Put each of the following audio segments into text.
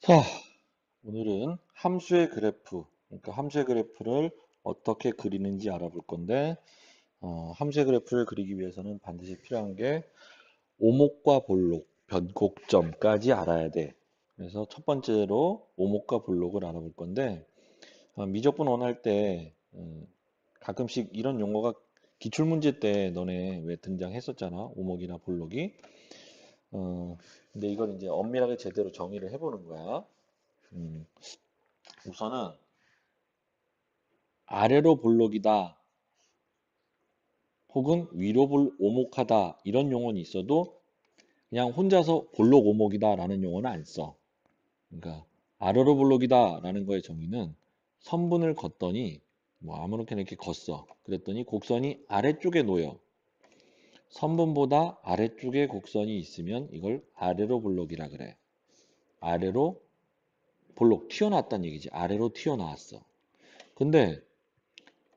자, 오늘은 함수의 그래프, 그러니까 함수의 그래프를 어떻게 그리는지 알아볼 건데, 어, 함수의 그래프를 그리기 위해서는 반드시 필요한 게 오목과 볼록, 변곡점까지 알아야 돼. 그래서 첫 번째로 오목과 볼록을 알아볼 건데, 어, 미적분 원할 때 음, 가끔씩 이런 용어가 기출문제 때 너네 왜 등장했었잖아. 오목이나 볼록이. 어, 근데 이걸 이제 엄밀하게 제대로 정의를 해보는 거야. 음, 우선은 아래로 볼록이다 혹은 위로 볼 오목하다 이런 용어는 있어도 그냥 혼자서 볼록 오목이다 라는 용어는 안 써. 그러니까 아래로 볼록이다 라는 거의 정의는 선분을 걷더니 뭐 아무렇게나 이렇게 걷어. 그랬더니 곡선이 아래쪽에 놓여. 선분보다 아래쪽에 곡선이 있으면 이걸 아래로 볼록이라 그래. 아래로 볼록 튀어나왔다는 얘기지. 아래로 튀어나왔어. 근데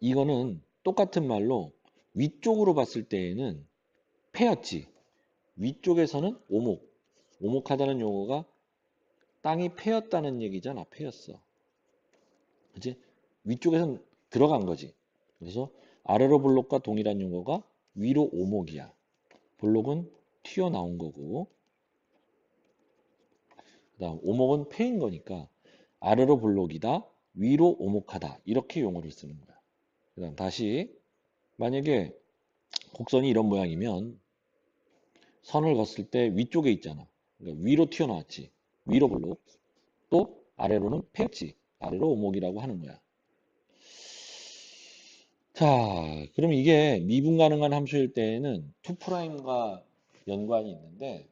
이거는 똑같은 말로 위쪽으로 봤을 때에는 패였지. 위쪽에서는 오목. 오목하다는 용어가 땅이 패였다는 얘기잖아. 패였어. 그지? 위쪽에서는 들어간 거지. 그래서 아래로 볼록과 동일한 용어가 위로 오목이야. 볼록은 튀어나온 거고 그 다음 오목은 패인 거니까 아래로 볼록이다, 위로 오목하다 이렇게 용어를 쓰는 거야. 그 다음 다시 만약에 곡선이 이런 모양이면 선을 걷을 때 위쪽에 있잖아. 그러니까 위로 튀어나왔지. 위로 볼록. 또 아래로는 패였지. 아래로 오목이라고 하는 거야. 자, 그럼 이게 미분 가능한 함수일 때에는 2'과 연관이 있는데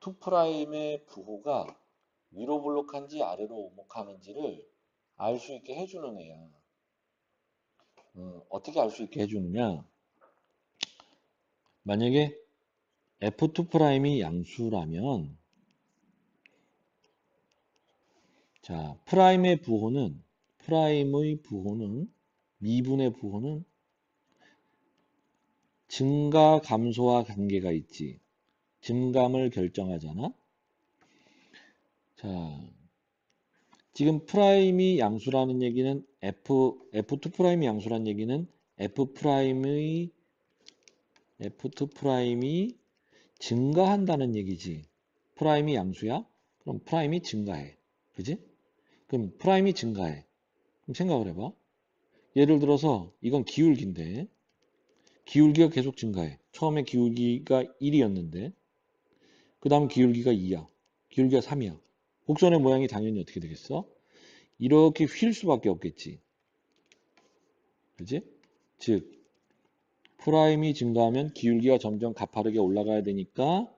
2'의 부호가 위로 볼록한지 아래로 오목하는지를 알 수 있게 해주는 애야. 어, 어떻게 알 수 있게 해주느냐? 만약에 F2'이 양수라면 자, 프라임의 부호는 프라임의 부호는 미분의 부호는 증가 감소와 관계가 있지. 증감을 결정하잖아. 자, 지금 프라임이 양수라는 얘기는 F, F2 프라임이 양수라는 얘기는 F 프라임의 F2 프라임이 증가한다는 얘기지. 프라임이 양수야? 그럼 프라임이 증가해. 그지? 그럼 프라임이 증가해. 그럼 생각을 해봐. 예를 들어서 이건 기울기인데 기울기가 계속 증가해. 처음에 기울기가 1이었는데 그 다음 기울기가 2야. 기울기가 3이야. 곡선의 모양이 당연히 어떻게 되겠어? 이렇게 휠 수밖에 없겠지. 그지? 즉 프라임이 증가하면 기울기가 점점 가파르게 올라가야 되니까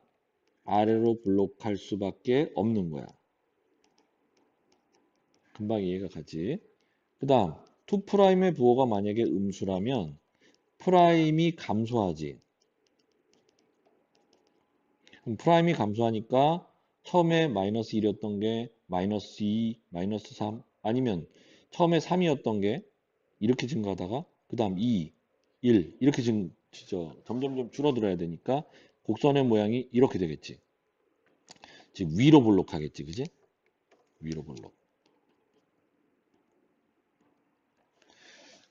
아래로 블록할 수밖에 없는 거야. 금방 이해가 가지. 그 다음 2'의 부호가 만약에 음수라면 프라임이 감소하지. 그럼 프라임이 감소하니까 처음에 마이너스 1이었던 게 마이너스 2, 마이너스 3 아니면 처음에 3이었던 게 이렇게 증가하다가 그 다음 2, 1 이렇게 증, 저, 점점점 줄어들어야 되니까 곡선의 모양이 이렇게 되겠지. 즉 위로 볼록하겠지. 그지? 위로 볼록.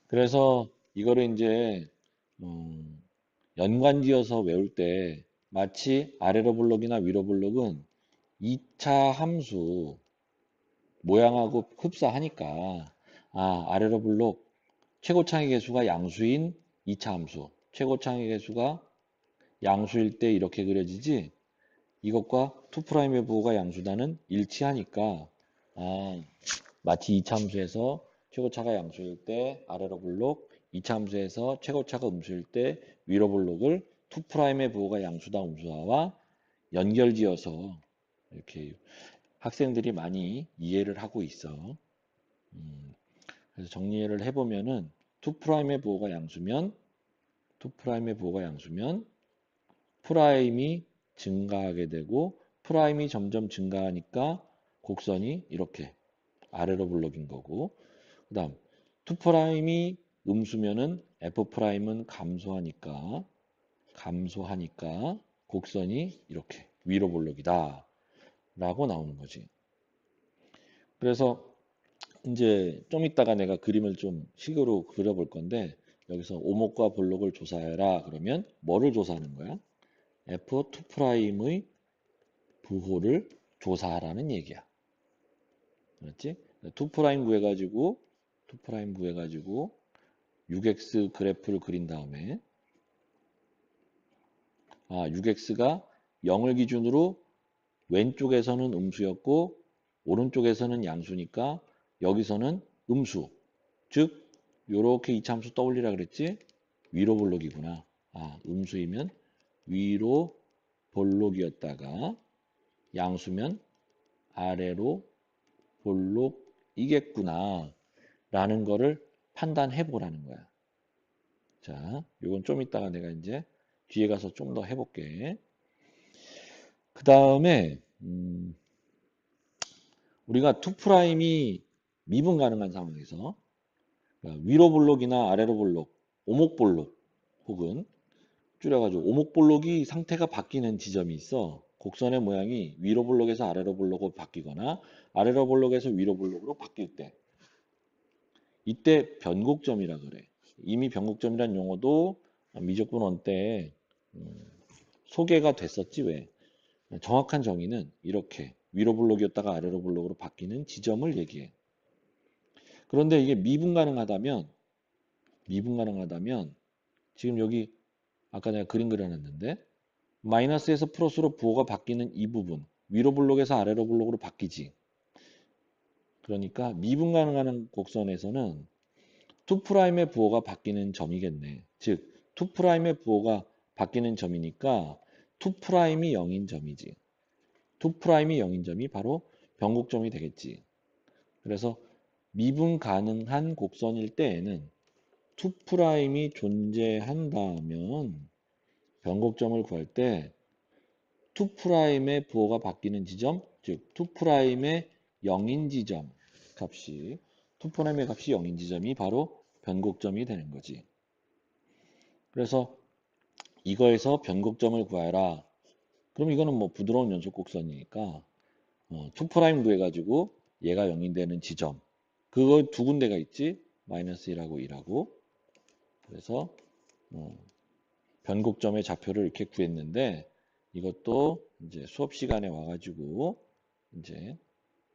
그래서 이거를 이제 음, 연관지어서 외울 때 마치 아래로 블록이나 위로 블록은 2차 함수 모양하고 흡사하니까 아 아래로 블록 최고창의 개수가 양수인 2차 함수 최고창의 개수가 양수일 때 이렇게 그려지지? 이것과 2'의 부호가 양수다는 일치하니까 아 마치 2차 함수에서 최고차가 양수일 때 아래로 블록 2차 함수에서 최고차가 음수일 때 위로 블록을 2'의 부호가 양수다 음수화와 연결지어서 이렇게 학생들이 많이 이해를 하고 있어. 음, 그래서 정리를 해보면은 2'의 부호가 양수면 2'의 부호가 양수면 프라임이 증가하게 되고 프라임이 점점 증가하니까 곡선이 이렇게 아래로 블록인 거고 그 다음 2'이 음수면은 F'은 감소하니까 감소하니까 곡선이 이렇게 위로 볼록이다 라고 나오는 거지. 그래서 이제 좀 이따가 내가 그림을 좀 식으로 그려볼 건데 여기서 오목과 볼록을 조사해라 그러면 뭐를 조사하는 거야? F2'의 부호를 조사하라는 얘기야. 그렇지? 2' 구해가지고 2' 구해가지고 6x 그래프를 그린 다음에 아 6x가 0을 기준으로 왼쪽에서는 음수였고 오른쪽에서는 양수니까 여기서는 음수. 즉 요렇게 이참수 떠올리라 그랬지? 위로 볼록이구나. 아 음수이면 위로 볼록이었다가 양수면 아래로 볼록이겠구나 라는 거를 판단해 보라는 거야. 자 요건 좀 이따가 내가 이제 뒤에 가서 좀 더 해볼게. 그 다음에 음, 우리가 2'이 미분 가능한 상황에서 그러니까 위로 볼록이나 아래로 볼록, 오목 볼록 혹은 줄여가지고 오목 볼록이 상태가 바뀌는 지점이 있어. 곡선의 모양이 위로 볼록에서 아래로 볼록으로 바뀌거나 아래로 볼록에서 위로 볼록으로 바뀔 때 이때 변곡점이라 그래. 이미 변곡점이란 용어도 미적분 원때 음, 소개가 됐었지 왜? 정확한 정의는 이렇게 위로 볼록이었다가 아래로 볼록으로 바뀌는 지점을 얘기해. 그런데 이게 미분 가능하다면 미분 가능하다면 지금 여기 아까 내가 그림 그려놨는데 마이너스에서 플러스로 부호가 바뀌는 이 부분 위로 블록에서 아래로 블록으로 바뀌지 그러니까 미분 가능한 곡선에서는 2'의 부호가 바뀌는 점이겠네. 즉 2'의 부호가 바뀌는 점이니까 2'이 0인 점이지. 2'이 0인 점이 바로 변곡점이 되겠지. 그래서 미분 가능한 곡선일 때에는 2'이 존재한다면 변곡점을 구할 때 2'의 부호가 바뀌는 지점, 즉 2'의 0인 지점 값이 2'의 값이 0인 지점이 바로 변곡점이 되는 거지. 그래서 이거에서 변곡점을 구하라. 그럼 이거는 뭐 부드러운 연속 곡선이니까 어, 2' 구해가지고 얘가 0인 되는 지점 그거 두 군데가 있지. 마이너스 1하고 1하고. 그래서 어, 변곡점의 좌표를 이렇게 구했는데 이것도 이제 수업 시간에 와가지고 이제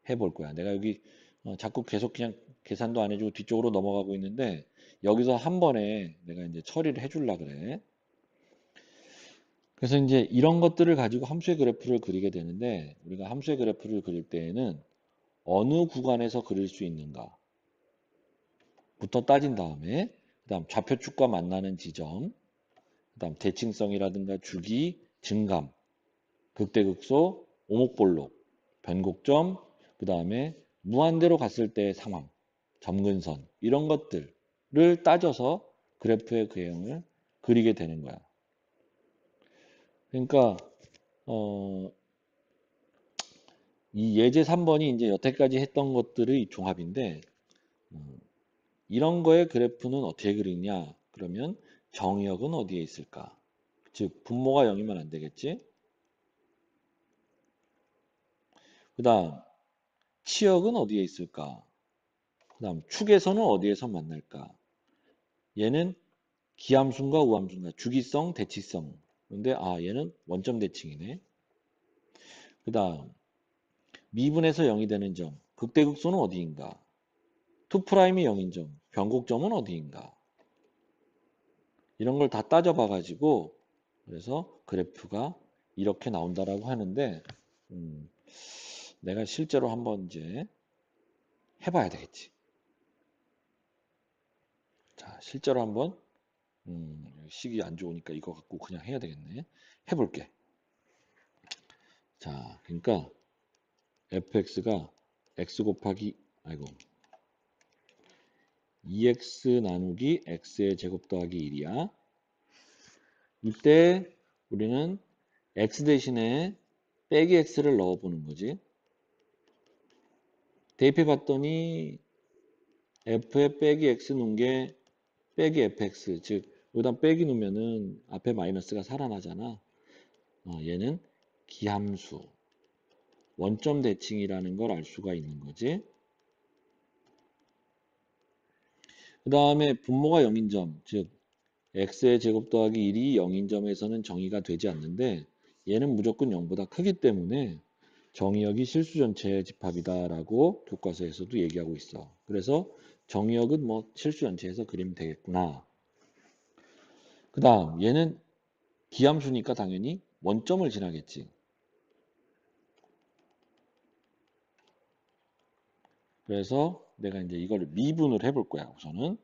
해볼 거야. 내가 여기 어, 자꾸 계속 그냥 계산도 안 해주고 뒤쪽으로 넘어가고 있는데 여기서 한 번에 내가 이제 처리를 해줄라 그래. 그래서 이제 이런 것들을 가지고 함수의 그래프를 그리게 되는데 우리가 함수의 그래프를 그릴 때에는 어느 구간에서 그릴 수 있는가 부터 따진 다음에 그 다음 좌표축과 만나는 지점 그 다음 대칭성이라든가 주기, 증감, 극대극소, 오목볼록, 변곡점 그 다음에 무한대로 갔을 때의 상황, 점근선 이런 것들을 따져서 그래프의 그형을 그리게 되는 거야. 그러니까 어, 이 예제 3번이 이제 여태까지 했던 것들의 종합인데 음, 이런 거의 그래프는 어떻게 그리냐? 그러면 정의역은 어디에 있을까? 즉 분모가 0이면 안 되겠지? 그 다음 치역은 어디에 있을까 그 다음 축에서는 어디에서 만날까 얘는 기함수인가 우함수인가 주기성 대치성 근데 아 얘는 원점 대칭이네 그 다음 미분에서 0이 되는 점, 극대극소는 어디인가? 2'이 0인 점, 변곡점은 어디인가? 이런 걸 다 따져봐 가지고 그래서 그래프가 이렇게 나온다라고 하는데 음, 내가 실제로 한번 이제 해봐야 되겠지. 자, 실제로 한번 음, 시기 안 좋으니까 이거 갖고 그냥 해야 되겠네. 해볼게. 자, 그러니까 fx가 x 곱하기 아이고 2x 나누기 x의 제곱 더하기 1이야. 이때 우리는 x 대신에 빼기 x를 넣어보는 거지. 대입해 봤더니 f의 빼기 x 놓은 게 빼기 fx 즉 여기다 빼기 놓으면은 앞에 마이너스가 살아나잖아. 어, 얘는 기함수 원점 대칭이라는 걸 알 수가 있는 거지. 그 다음에 분모가 0인 점, 즉 x의 제곱 더하기 1이 0인 점에서는 정의가 되지 않는데 얘는 무조건 0보다 크기 때문에 정의역이 실수 전체의 집합이다라고 교과서에서도 얘기하고 있어. 그래서 정의역은 뭐 실수 전체에서 그리면 되겠구나. 그 다음 얘는 기함수니까 당연히 원점을 지나겠지. 그래서 내가 이제 이걸 미분을 해볼 거야. 우선은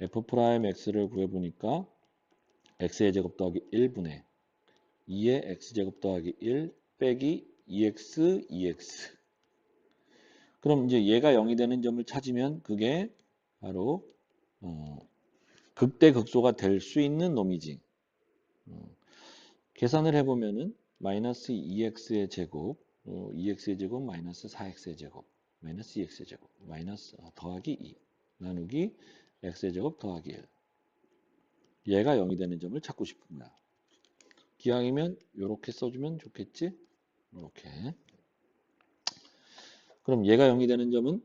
f 프라임 x를 구해보니까 x의 제곱 더하기 1분의 2의 x제곱 더하기 1 빼기 2x, 2x. 그럼 이제 얘가 0이 되는 점을 찾으면 그게 바로 어, 극대극소가 될 수 있는 놈이지. 어, 계산을 해보면은 마이너스 2x의 제곱, 어, 2x의 제곱 마이너스 4x의 제곱, 마이너스 2x의 제곱, 마이너스 어, 더하기 2 나누기 x의 제곱 더하기 1. 얘가 0이 되는 점을 찾고 싶습니다. 기왕이면 이렇게 써주면 좋겠지? 이렇게. 그럼 얘가 0이 되는 점은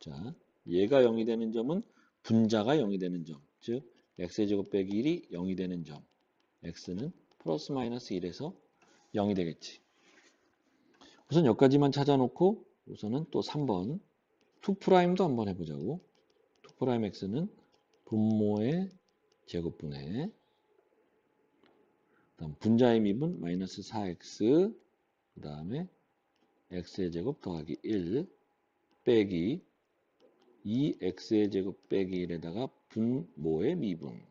자, 얘가 0이 되는 점은 분자가 0이 되는 점. 즉 x의 제곱 빼기 1이 0이 되는 점. x는 플러스 마이너스 1에서 0이 되겠지. 우선 여기까지만 찾아놓고 우선은 또 3번 2'도 한번 해보자고. 2' x는 분모의 제곱분의 다음 분자의 미분 마이너스 4x 그 다음에 x의 제곱 더하기 1 빼기 2x의 제곱 빼기 1에다가 분모의 미분.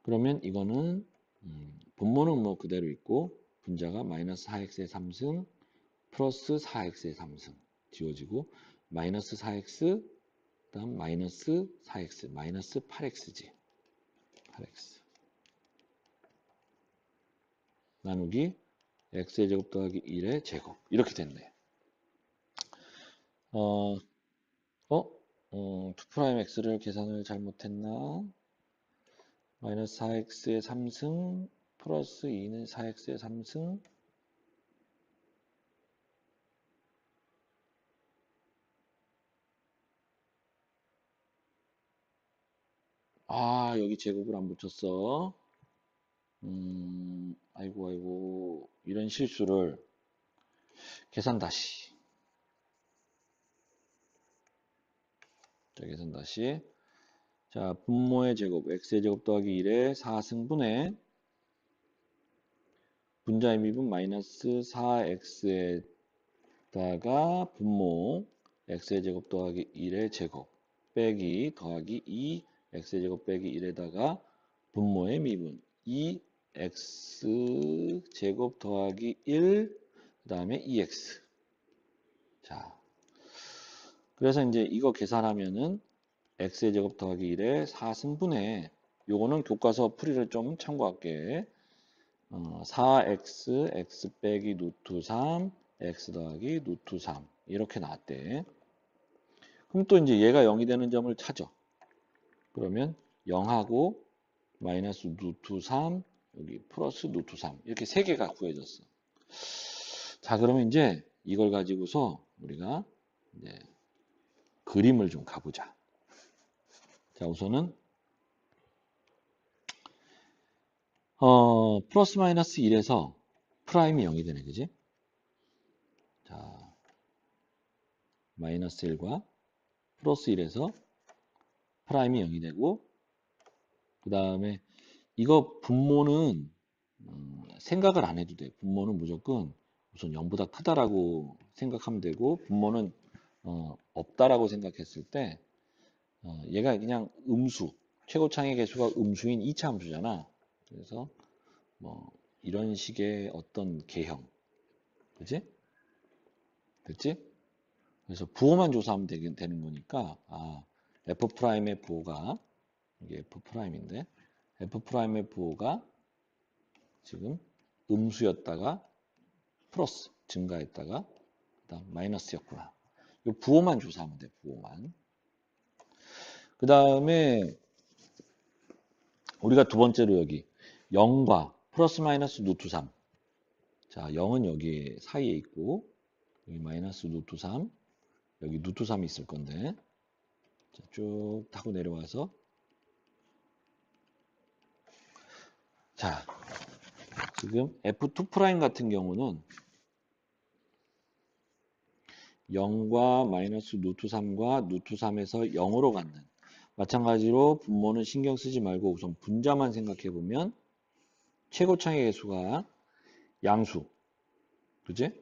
그러면 이거는 음, 분모는 뭐 그대로 있고 분자가 마이너스 4x의 3승 플러스 4x의 3승 지워지고 마이너스 4x 그 다음 마이너스 4x 마이너스 8x지. 8x 나누기 x의 제곱 더하기 1의 제곱 이렇게 됐네 어, 어? 어, 2'x를 계산을 잘못했나? 마이너스 4x의 3승 플러스 2는 4x의 3승 아 여기 제곱을 안 붙였어 음 아이고 아이고 이런 실수를 계산 다시 자 계산 다시 자 분모의 제곱 x의 제곱 더하기 1의 4승분의 분자의 미분 마이너스 4x에다가 분모 x의 제곱 더하기 1의 제곱 빼기 더하기 2 x의 제곱 빼기 1에다가 분모의 미분 2x 제곱 더하기 1 그 다음에 2x 자 그래서 이제 이거 계산하면은 x의 제곱 더하기 1에 4승분의 요거는 교과서 풀이를 좀 참고할게. 어, 4x x 빼기 루트 3 x 더하기 루트 3 이렇게 나왔대. 그럼 또 이제 얘가 0이 되는 점을 찾아. 그러면 0하고 마이너스 루트 3 여기 플러스 루트 3 이렇게 세 개가 구해졌어. 자 그러면 이제 이걸 가지고서 우리가 이제 그림을 좀 가보자. 자 우선은 어 플러스 마이너스 1에서 프라임이 0이 되네 그지? 자 마이너스 1과 플러스 1에서 프라임이 0이 되고 그 다음에 이거 분모는 음, 생각을 안 해도 돼. 분모는 무조건 우선 0보다 크다라고 생각하면 되고 분모는 어, 없다라고 생각했을 때 어, 얘가 그냥 음수 최고창의 개수가 음수인 2차 함수잖아. 그래서 뭐 이런 식의 어떤 개형 그지? 됐지? 그래서 부호만 조사하면 되는 거니까 아 F'의 부호가 이게 F'인데 F'의 부호가 지금 음수였다가 플러스 증가했다가 그다음 마이너스였구나. 이 부호만 조사하면 돼. 부호만. 그 다음에 우리가 두 번째로 여기 0과 플러스 마이너스 루트 3. 자, 0은 여기 사이에 있고 여기 마이너스 루트 3, 여기 루트 3이 있을 건데 자, 쭉 타고 내려와서 자 지금 F2' 같은 경우는 0과 마이너스 루트 3과 루트 3에서 0으로 갖는 마찬가지로 분모는 신경 쓰지 말고 우선 분자만 생각해 보면 최고창의 개수가 양수 그지?